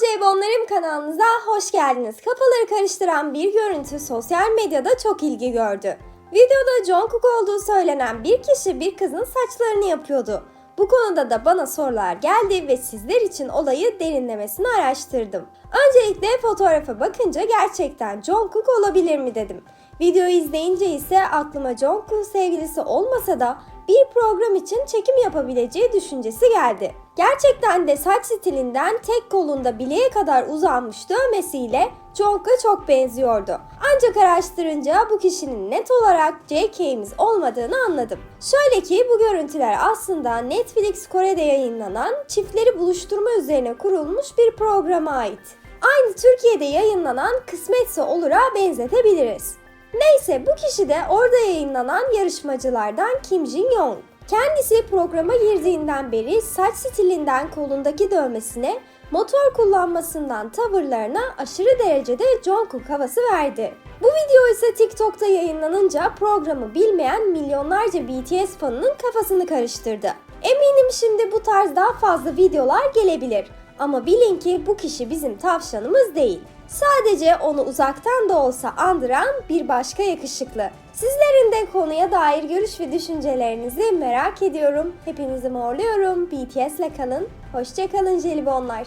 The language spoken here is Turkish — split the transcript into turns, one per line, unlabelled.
Jelibonlarım kanalınıza hoş geldiniz. Kafaları karıştıran bir görüntü sosyal medyada çok ilgi gördü. Videoda Jungkook olduğu söylenen bir kişi bir kızın saçlarını yapıyordu. Bu konuda da bana sorular geldi ve sizler için olayı derinlemesine araştırdım. Öncelikle fotoğrafa bakınca gerçekten Jungkook olabilir mi dedim. Videoyu izleyince ise aklıma Jungkook'un sevgilisi olmasa da bir program için çekim yapabileceği düşüncesi geldi. Gerçekten de saç stilinden tek kolunda bileğe kadar uzanmış dövmesiyle Jungkook'a çok benziyordu. Ancak araştırınca bu kişinin net olarak JK'miz olmadığını anladım. Şöyle ki bu görüntüler aslında Netflix Kore'de yayınlanan çiftleri buluşturma üzerine kurulmuş bir programa ait. Aynı Türkiye'de yayınlanan Kısmetse Olur'a benzetebiliriz. Neyse bu kişi de orada yayınlanan yarışmacılardan Kim Jin Young. Kendisi programa girdiğinden beri saç stilinden kolundaki dövmesine, motor kullanmasından tavırlarına aşırı derecede Jungkook havası verdi. Bu video ise TikTok'ta yayınlanınca programı bilmeyen milyonlarca BTS fanının kafasını karıştırdı. Eminim şimdi bu tarz daha fazla videolar gelebilir. Ama bilin ki bu kişi bizim tavşanımız değil. Sadece onu uzaktan da olsa andıran bir başka yakışıklı. Sizlerin de konuya dair görüş ve düşüncelerinizi merak ediyorum. Hepinizi morluyorum. BTS'le kalın. Hoşçakalın jelibonlar.